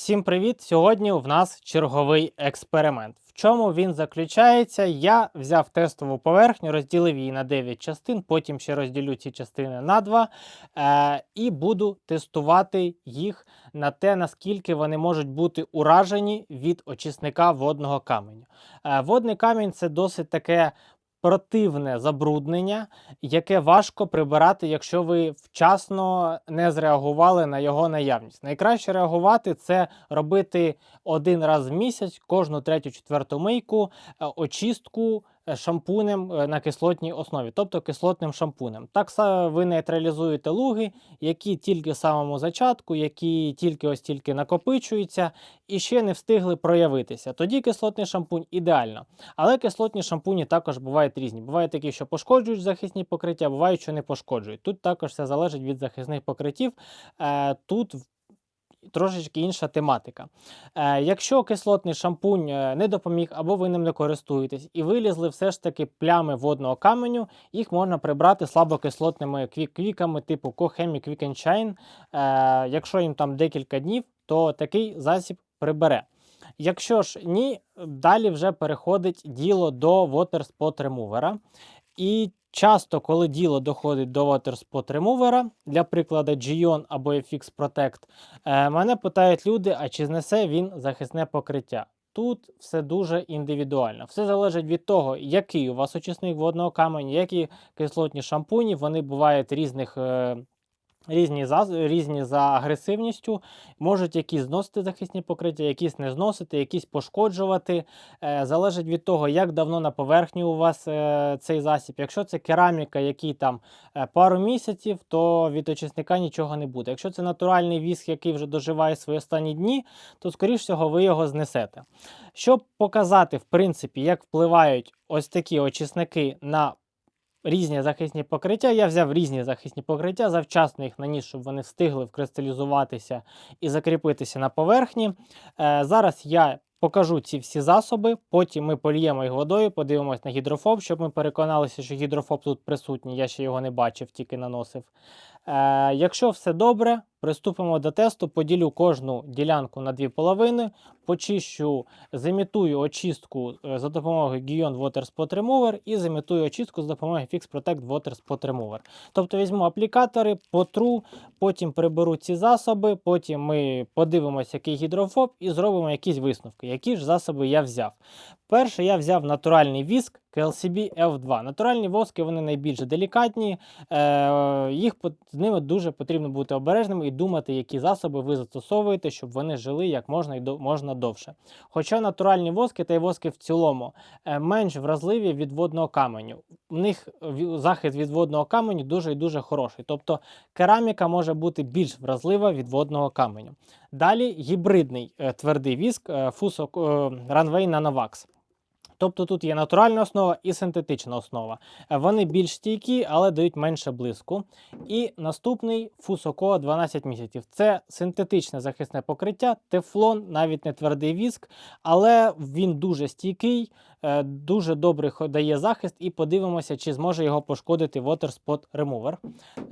Всім привіт! Сьогодні в нас черговий експеримент. В чому він заключається? Я взяв тестову поверхню, розділив її на 9 частин, потім ще розділю ці частини на 2 е, і буду тестувати їх на те, наскільки вони можуть бути уражені від очисника водного каменю. Е, водний камінь це досить таке противне забруднення, яке важко прибирати, якщо ви вчасно не зреагували на його наявність. Найкраще реагувати це робити один раз в місяць, кожну третю четверту мийку, е, очистку шампунем е, на кислотній основі, тобто кислотним шампунем. Так само ви нейтралізуєте луги, які тільки в самому зачатку, які тільки ось тільки накопичуються і ще не встигли проявитися. Тоді кислотний шампунь ідеально. Але кислотні шампуні також бувають різні. Бувають такі, що пошкоджують захисні покриття, бувають, що не пошкоджують. Тут також все залежить від захисних покриттів. Е, Тут трошечки інша тематика. Е, Якщо кислотний шампунь е, не допоміг або ви ним не користуєтесь, і вилізли все ж таки плями водного каменю, їх можна прибрати слабокислотними кві- квіками типу Cochemi Quick and Shine. Е, Якщо їм там декілька днів, то такий засіб прибере. Якщо ж ні, далі вже переходить діло до Water Spot Remover. І часто, коли діло доходить до Water Spot Remover, для прикладу Gion або FX Protect, е, мене питають люди, а чи знесе він захисне покриття. Тут все дуже індивідуально. Все залежить від того, який у вас очисник водного каменю, які кислотні шампуні, вони бувають різних. Різні за, різні за агресивністю, можуть якісь зносити захисні покриття, якісь не зносити, якісь пошкоджувати. Е, залежить від того, як давно на поверхні у вас е, цей засіб. Якщо це кераміка, який там е, пару місяців, то від очисника нічого не буде. Якщо це натуральний віск, який вже доживає свої останні дні, то скоріш всього ви його знесете. Щоб показати, в принципі, як впливають ось такі очисники на різні захисні покриття. Я взяв різні захисні покриття, завчасно їх наніс, щоб вони встигли вкристалізуватися і закріпитися на поверхні. Е, зараз я покажу ці всі засоби, потім ми поліємо їх водою, подивимось на гідрофоб, щоб ми переконалися, що гідрофоб тут присутній. Я ще його не бачив, тільки наносив. Е, якщо все добре, приступимо до тесту, поділю кожну ділянку на дві половини, почищу, зимітую очистку е, за допомогою Gion Water Spot Remover і зимітую очистку за допомогою Fix Protect Water Spot Remover. Тобто візьму аплікатори, потру, потім приберу ці засоби, потім ми подивимося, який гідрофоб, і зробимо якісь висновки, які ж засоби я взяв. Перше, я взяв натуральний віск KLCB F2. Натуральні воски вони найбільш делікатні, е, їх з ними дуже потрібно бути обережним і думати, які засоби ви застосовуєте, щоб вони жили як можна і до, можна довше. Хоча натуральні воски та й воски в цілому е, менш вразливі від водного каменю. У них захист від водного каменю дуже і дуже хороший. Тобто кераміка може бути більш вразлива від водного каменю. Далі гібридний е, твердий віск е, Fuso е, Runway Nanovax. Тобто тут є натуральна основа і синтетична основа. Е, Вони більш стійкі, але дають менше блиску. І наступний Фусоко 12 місяців. Це синтетичне захисне покриття, тефлон, навіть не твердий віск, але він дуже стійкий, дуже добре дає захист, і подивимося, чи зможе його пошкодити Water Spot Remover.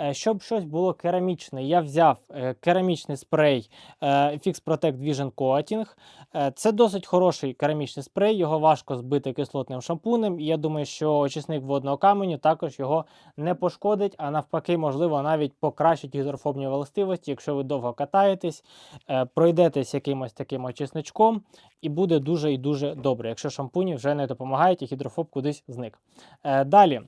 Е, Щоб щось було керамічне, я взяв е, керамічний спрей е, Fix Protect Vision Coating. Е, Це досить хороший керамічний спрей, його важко збити кислотним шампунем. І я думаю, що очисник водного каменю також його не пошкодить, а навпаки, можливо, навіть покращить гідрофобні властивості, якщо ви довго катаєтесь, е, пройдетесь якимось таким очисничком, і буде дуже і дуже добре, якщо шампуні вже не допомагають і гідрофоб кудись зник. Е, Далі.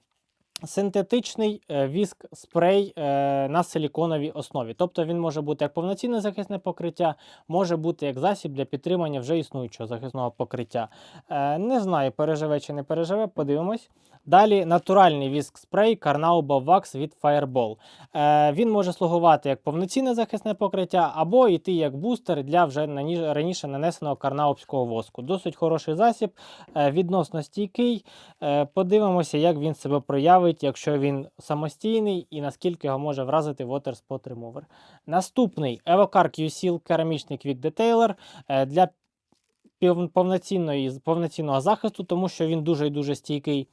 Синтетичний е, віск спрей е, на силіконовій основі. Тобто він може бути як повноцінне захисне покриття, може бути як засіб для підтримання вже існуючого захисного покриття. Е, не знаю, переживе чи не переживе, подивимось. Далі натуральний віск спрей Carnauba Wax від Fireball. Він може слугувати як повноцінне захисне покриття, або йти як бустер для вже раніше нанесеного карнаубського воску. Досить хороший засіб, відносно стійкий. Подивимося, як він себе проявить, якщо він самостійний і наскільки його може вразити Water Spot Remover. Наступний Evocar Q-Seal керамічний Quick Detailer е, для повноцінного захисту, тому що він дуже і дуже стійкий.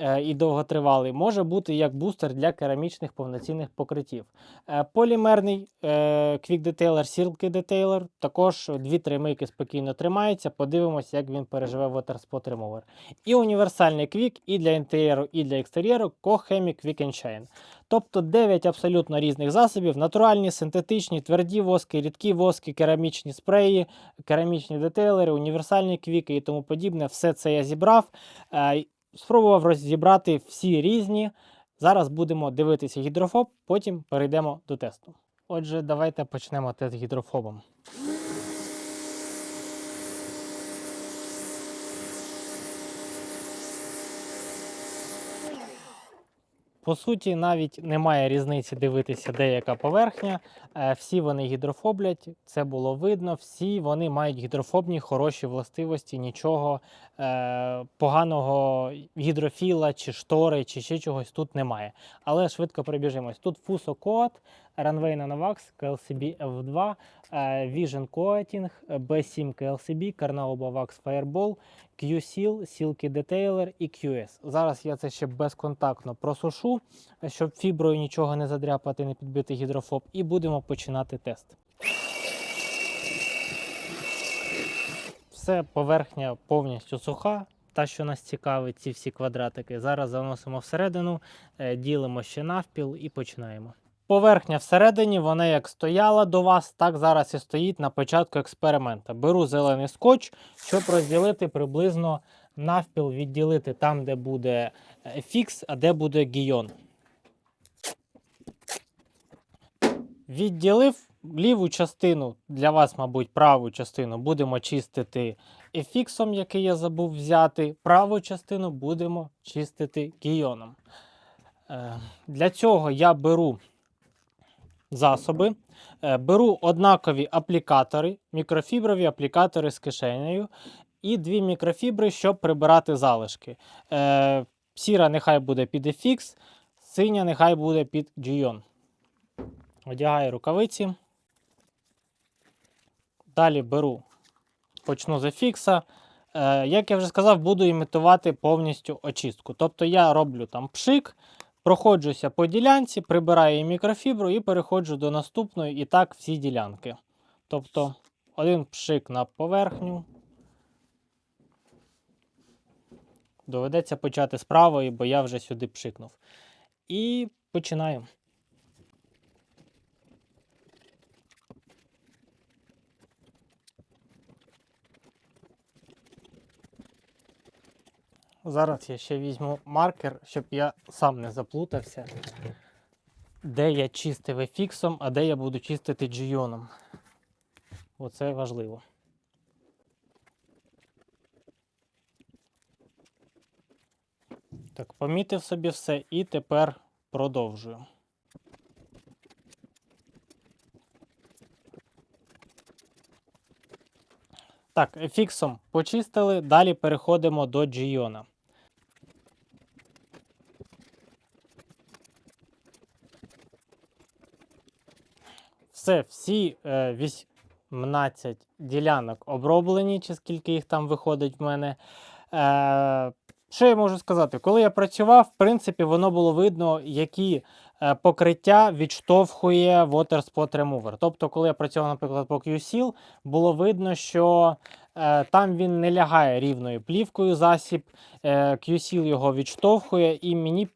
Е, і довготривалий, може бути як бустер для керамічних повноцінних покриттів. Е, Полімерний е, Quick Detailer, Silky Detailer, також 2-3 мийки спокійно тримається. Подивимося, як він переживе Water Spot Remover. І універсальний Quick і для інтер'єру, і для екстер'єру Cochemic Quick and Shine. Тобто 9 абсолютно різних засобів: натуральні, синтетичні, тверді воски, рідкі воски, керамічні спреї, керамічні детейлери, універсальні квіки і тому подібне. Все це я зібрав. Спробував розібрати всі різні. Зараз будемо дивитися гідрофоб, потім перейдемо до тесту. Отже, давайте почнемо тест гідрофобом. По суті, навіть немає різниці дивитися, де яка поверхня. Е, Всі вони гідрофоблять, це було видно. Всі вони мають гідрофобні хороші властивості, нічого е, поганого гідрофіла, чи штори, чи ще чогось тут немає. Але швидко прибіжимось. Тут Coat, Runway Nanovax, KLCB F2, е, Vision Coating, B7 KLCB, Carnauba Wax Fireball, Q-Seal, Silky Detailer і QS. Зараз я це ще безконтактно просушу, щоб фіброю нічого не задряпати, не підбити гідрофоб, і будемо починати тест. Все, поверхня повністю суха. Та, що нас цікавить, ці всі квадратики. Зараз заносимо всередину, е, ділимо ще навпіл і починаємо. Поверхня всередині, вона як стояла до вас, так зараз і стоїть на початку експеримента. Беру зелений скотч, щоб розділити приблизно навпіл, відділити там, де буде е, фікс, а де буде гійон. Відділив ліву частину, для вас, мабуть, праву частину будемо чистити ефіксом, який я забув взяти. Праву частину будемо чистити гійоном. Е, Для цього я беру засоби, е, беру однакові аплікатори, мікрофіброві аплікатори з кишенею і дві мікрофібри, щоб прибирати залишки. Е, Сіра нехай буде під FX, синя нехай буде під Gion. Одягаю рукавиці. Далі беру, почну з FX. Е, як я вже сказав, буду імітувати повністю очистку. Тобто я роблю там пшик, проходжуся по ділянці, прибираю її мікрофібру і переходжу до наступної, і так всі ділянки. Тобто один пшик на поверхню. Доведеться почати з правої, бо я вже сюди пшикнув. І починаю. Зараз я ще візьму маркер, щоб я сам не заплутався, де я чистив ефіксом, а де я буду чистити джійоном. Оце важливо. Так, помітив собі все і тепер продовжую. Так, ефіксом почистили, далі переходимо до джійона. Все, всі е, 18 ділянок оброблені, чи скільки їх там виходить в мене. Е, що я можу сказати? Коли я працював, в принципі, воно було видно, які е, покриття відштовхує Water Spot Remover. Тобто, коли я працював, наприклад, по QSEAL, було видно, що е, там він не лягає рівною плівкою засіб, е, QSEAL його відштовхує, і мені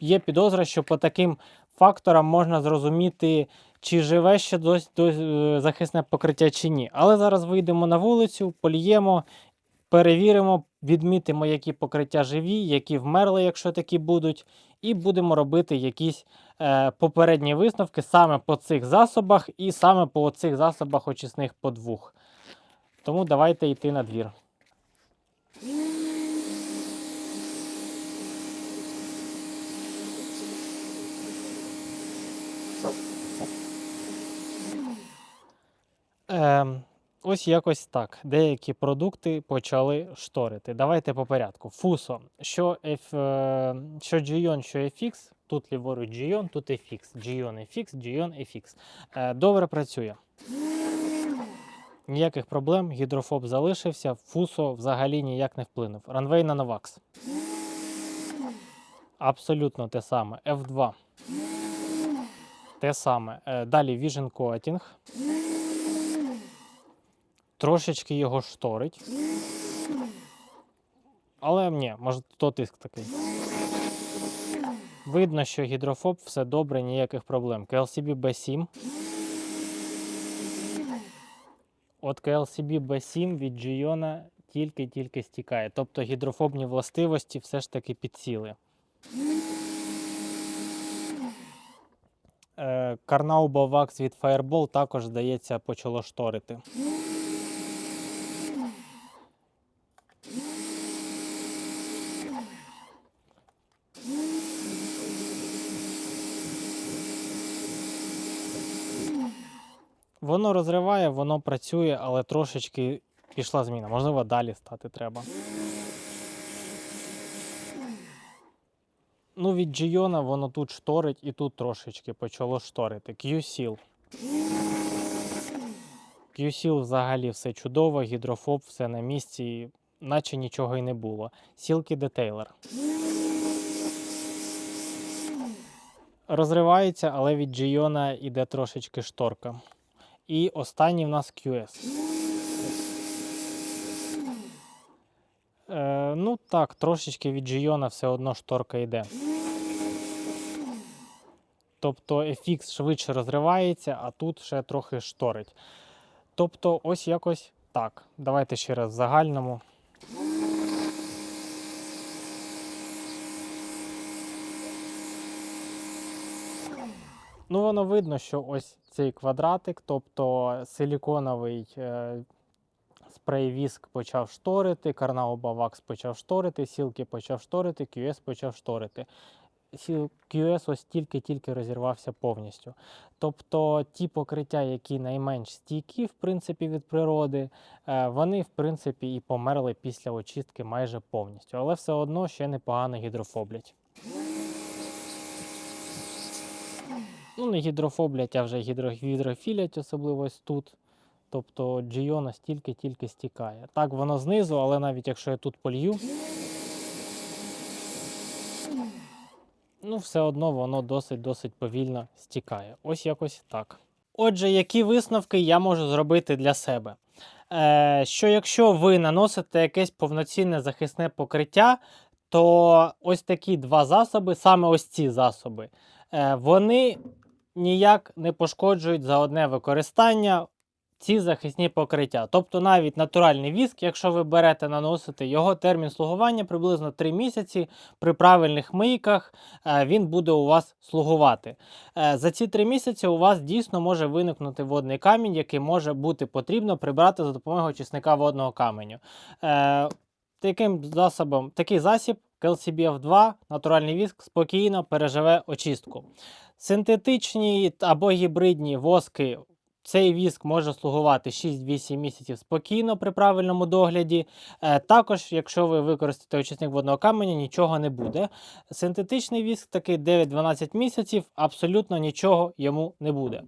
є підозра, що по таким факторам можна зрозуміти, чи живе ще досі до, захисне покриття чи ні. Але зараз вийдемо на вулицю, поліємо, перевіримо, відмітимо, які покриття живі, які вмерли, якщо такі будуть, і будемо робити якісь е, попередні висновки саме по цих засобах і саме по цих засобах очисних по двох. Тому давайте йти на двір. Ем, ось якось так. Деякі продукти почали шторити. Давайте по порядку. Фусо, що, F, е, що Gion, що FX, тут ліворуч Gion, тут FX. Gion FX, Gion FX. Е, добре працює. Ніяких проблем, гідрофоб залишився, фусо взагалі ніяк не вплинув. Runway Nanovax. Абсолютно те саме. F2. Те саме. Е, Далі Vision Coating. Трошечки його шторить. Але ні, може то тиск такий. Видно, що гідрофоб все добре, ніяких проблем. KLCB B7. От KLCB B7 від Giona тільки-тільки стікає. Тобто гідрофобні властивості все ж таки підсіли. Е, Карнау Bavax від Fireball також, здається, почало шторити. Воно розриває, воно працює, але трошечки пішла зміна. Можливо, далі стати треба. Ну, від Giona воно тут шторить і тут трошечки почало шторити. Q-Seal. Q-Seal взагалі все чудово, гідрофоб, все на місці, наче нічого й не було. Сілки детейлер. Розривається, але від Giona іде трошечки шторка. І останній в нас QS. Е, ну так, трошечки від Giona все одно шторка йде. Тобто FX швидше розривається, а тут ще трохи шторить. Тобто, ось якось так. Давайте ще раз в загальному. Ну, воно видно, що ось цей квадратик, тобто силіконовий е, спрей віск почав шторити, Карнау Бавакс почав шторити, сілки почав шторити, QS почав шторити. QS ось тільки-тільки розірвався повністю. Тобто ті покриття, які найменш стійкі, в принципі, від природи, е, вони, в принципі, і померли після очистки майже повністю. Але все одно ще непогано гідрофоблять. Ну, не гідрофоблять, а вже гідро, гідрофілять, особливо ось тут. Тобто Giona стільки-тільки стікає. Так, воно знизу, але навіть якщо я тут полью, ну, все одно воно досить-досить повільно стікає. Ось якось так. Отже, які висновки я можу зробити для себе? Е, що якщо ви наносите якесь повноцінне захисне покриття, то ось такі два засоби, саме ось ці засоби, е, вони ніяк не пошкоджують за одне використання ці захисні покриття. Тобто навіть натуральний віск, якщо ви берете наносити, його термін слугування приблизно 3 місяці при правильних мийках е, він буде у вас слугувати. Е, За ці 3 місяці у вас дійсно може виникнути водний камінь, який може бути потрібно прибрати за допомогою очисника водного каменю. Е, Таким засобом, такий засіб KLCBF2, натуральний віск, спокійно переживе очистку. Синтетичні або гібридні воски. Цей віск може слугувати 6-8 місяців спокійно при правильному догляді. Е, також, якщо ви використаєте очисник водного каменя, нічого не буде. Синтетичний віск такий 9-12 місяців, абсолютно нічого йому не буде.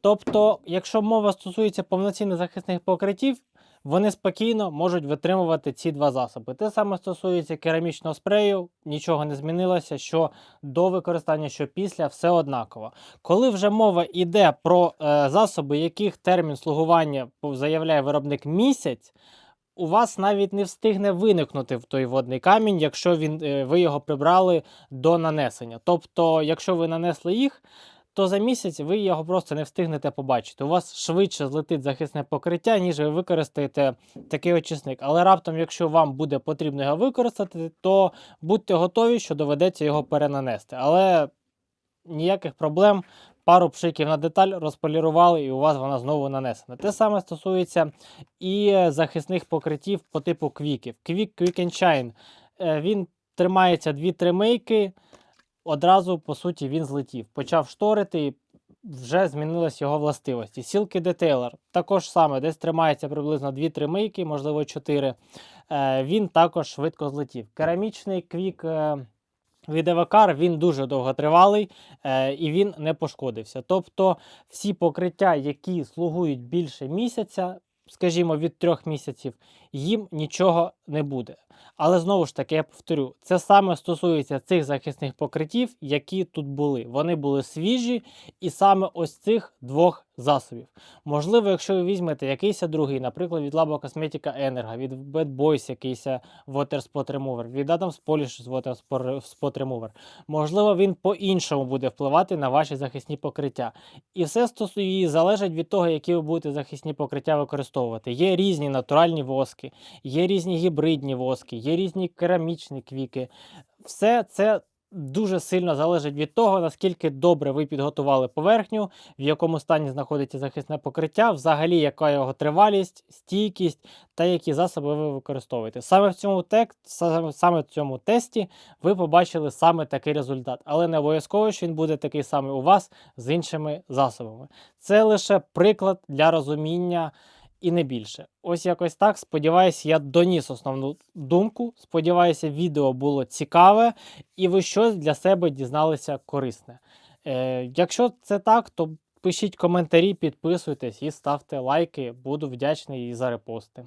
Тобто, якщо мова стосується повноцінних захисних покриттів, вони спокійно можуть витримувати ці два засоби. Те саме стосується керамічного спрею, нічого не змінилося, що до використання, що після, все однаково. Коли вже мова йде про е, засоби, яких термін слугування заявляє виробник місяць, у вас навіть не встигне виникнути в той водний камінь, якщо він, е, ви його прибрали до нанесення. Тобто, якщо ви нанесли їх, то за місяць ви його просто не встигнете побачити. У вас швидше злетить захисне покриття, ніж ви використаєте такий очисник. Але раптом, якщо вам буде потрібно його використати, то будьте готові, що доведеться його перенанести. Але ніяких проблем. Пару пшиків на деталь розполірували, і у вас вона знову нанесена. Те саме стосується і захисних покриттів по типу квіків. Квік Quick and Shine. Він тримається 2-3 мийки, одразу, по суті, він злетів. Почав шторити і вже змінились його властивості. Сілки детейлер також саме, десь тримається приблизно 2-3 мийки, можливо 4. Е, Він також швидко злетів. Керамічний квік. е, від Евакар він дуже довготривалий е, і він не пошкодився. Тобто всі покриття, які слугують більше місяця, скажімо, від трьох місяців, їм нічого не буде. Але знову ж таки, я повторю, це саме стосується цих захисних покриттів, які тут були. Вони були свіжі, і саме ось цих двох засобів. Можливо, якщо ви візьмете якийсь другий, наприклад, від Labo Cosmetica Energo, від Bad Boys якийсь Water Spot Remover, від Adams Polish Water Spot Remover, можливо, він по-іншому буде впливати на ваші захисні покриття. І все стосує залежить від того, які ви будете захисні покриття використовувати. Є різні натуральні воски, є різні гібридні воски, є різні керамічні квіки. Все це дуже сильно залежить від того, наскільки добре ви підготували поверхню, в якому стані знаходиться захисне покриття, взагалі яка його тривалість, стійкість та які засоби ви використовуєте. Саме в цьому тек... саме в цьому тесті ви побачили саме такий результат, але не обов'язково, що він буде такий самий у вас з іншими засобами. Це лише приклад для розуміння і не більше. Ось якось так. Сподіваюся, я доніс основну думку. Сподіваюся, відео було цікаве і ви щось для себе дізналися корисне. Е, якщо це так, то пишіть коментарі, підписуйтесь і ставте лайки. Буду вдячний і за репости.